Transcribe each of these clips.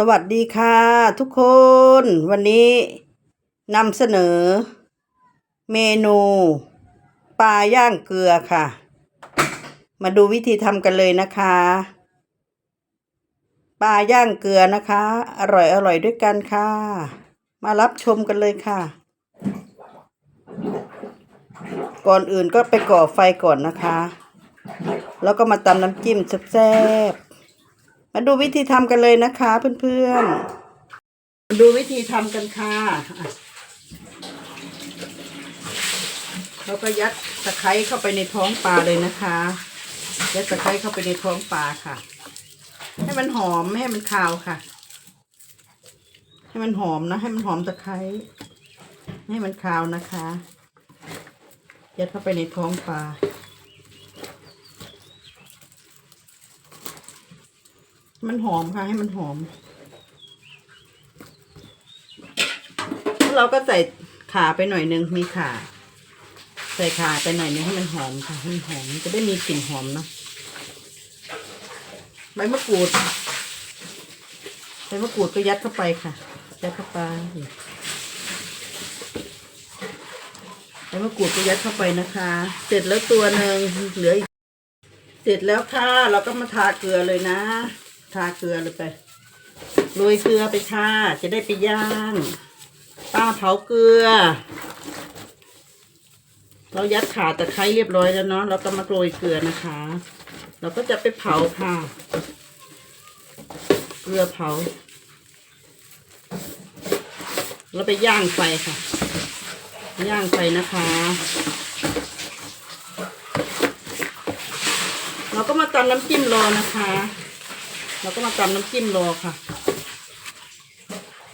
สวัสดีค่ะทุกคน วันนี้นำเสนอ เมนูปลาย่างเกลือค่ะ มาดูวิธีทำกันเลยนะคะปลาย่างเกลือนะคะ อร่อยอร่อยด้วยกันค่ะ มารับชมกันเลยค่ะ ก่อนอื่นก็ไปก่อไฟก่อนนะคะ แล้วก็มาตำน้ำจิ้มแซ่บ มาดูวิธีทำกันเลยนะคะเพื่อนๆมาดูวิธีทำกันค่ะเราก็ยัดตะไคร้เข้าไปในท้องปลาเลยนะคะ ยัดตะไคร้เข้าไปในท้องปลาค่ะ ให้มันหอมให้มันคาวค่ะ ให้มันหอมนะ ให้มันหอมตะไคร้ให้มันคาวนะคะ ยัดเข้าไปในท้องปลา มันหอมค่ะ ให้มันหอมแล้วเราก็ใส่ขาไปหน่อยนึงมีขาใส่ขาไปหน่อยนึงให้มันหอมค่ะให้มันหอมจะได้มีกลิ่นหอมเนาะใบมะกรูดใบมะกรูดก็ยัดเข้าไปค่ะ ยัดเข้าไปใบมะกรูดก็ยัดเข้าไปนะคะ เสร็จแล้วตัวหนึ่งเหลืออีกเสร็จแล้วค่ะ เราก็มาทาเกลือเลยนะ ทาเกลือเลยไปโรยเกลือไปค่ะ จะได้ไปย่างป้าเผาเกลือ เรายัดขาตะไคร้เรียบร้อยแล้วเนาะเราก็มาโรยเกลือนะคะ เราก็จะไปเผาค่ะ เกลือเผาแล้วไปย่างไฟค่ะ ย่างไฟนะคะ เราก็มาตำน้ำจิ้มรอนะคะ เราก็มาตำน้ำจิ้มรอค่ะ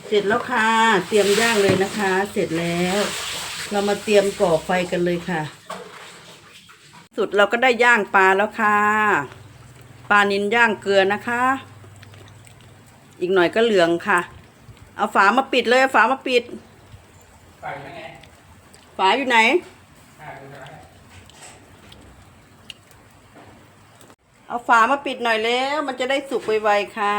เสร็จแล้วค่ะ เตรียมย่างเลยนะคะ เสร็จแล้ว เรามาเตรียมก่อไฟกันเลยค่ะ สุดเราก็ได้ย่างปลาแล้วค่ะ ปลานินย่างเกลือนะคะ อีกหน่อยก็เหลืองค่ะ เอาฝามาปิดเลยเอาฝามาปิดไปยังไงฝาอยู่ไหน อ่าดูนะ เอาฝามาปิดหน่อยแล้ว มันจะได้สุกไวๆค่ะ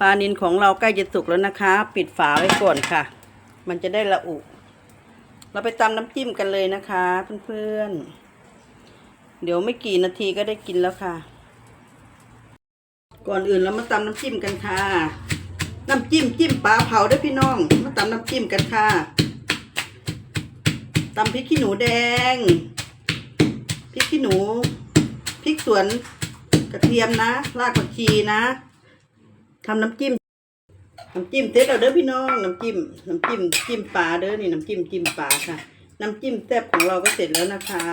ปลานินของเราใกล้จะสุกแล้วนะคะ ปิดฝาไว้ก่อนค่ะ มันจะได้ละอุ เราไปตำน้ำจิ้มกันเลยนะคะเพื่อนๆ เดี๋ยวไม่กี่นาทีก็ได้กินแล้วค่ะ ก่อนอื่นเรามาตำน้ำจิ้มกันค่ะ น้ำจิ้มจิ้มปลาเผาด้วยพี่น้อง มาตำน้ำจิ้มกันค่ะตำพริกขี้หนูแดง พริกขี้หนู ริกสวนกระเทียมนะ รากผักชีนะทำน้ำจิ้ม น้ำจิ้มเสร็จแล้วเด้อพี่น้อง น้ำจิ้ม น้ำจิ้ม จิ้มปลาเด้อนี่น้ำจิ้มจิ้มปลาค่ะ น้ำจิ้มแซ่บของเราก็เสร็จแล้วนะคะ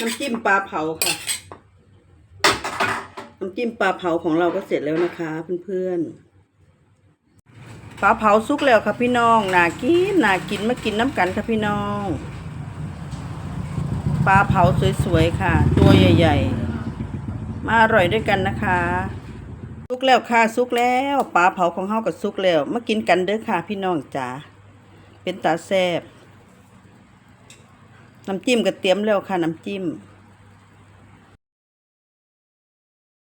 น้ำจิ้มปลาเผาค่ะ น้ำจิ้มปลาเผาของเราก็เสร็จแล้วนะคะเพื่อนๆ ปลาเผาสุกแล้วค่ะพี่น้อง น่ากิน น่ากินมากินน้ำกันค่ะพี่น้อง ปลาเผาสวยๆค่ะ ตัวใหญ่ๆ มาอร่อยด้วยกันนะคะสุกแล้วค่ะสุกแล้วปลาเผาของเฮากับสุกแล้วมากินกันเด้อค่ะ พี่น้องจ๋าเป็นตาแซ่บน้ำจิ้มก็เตรียมแล้วค่ะน้ำจิ้ม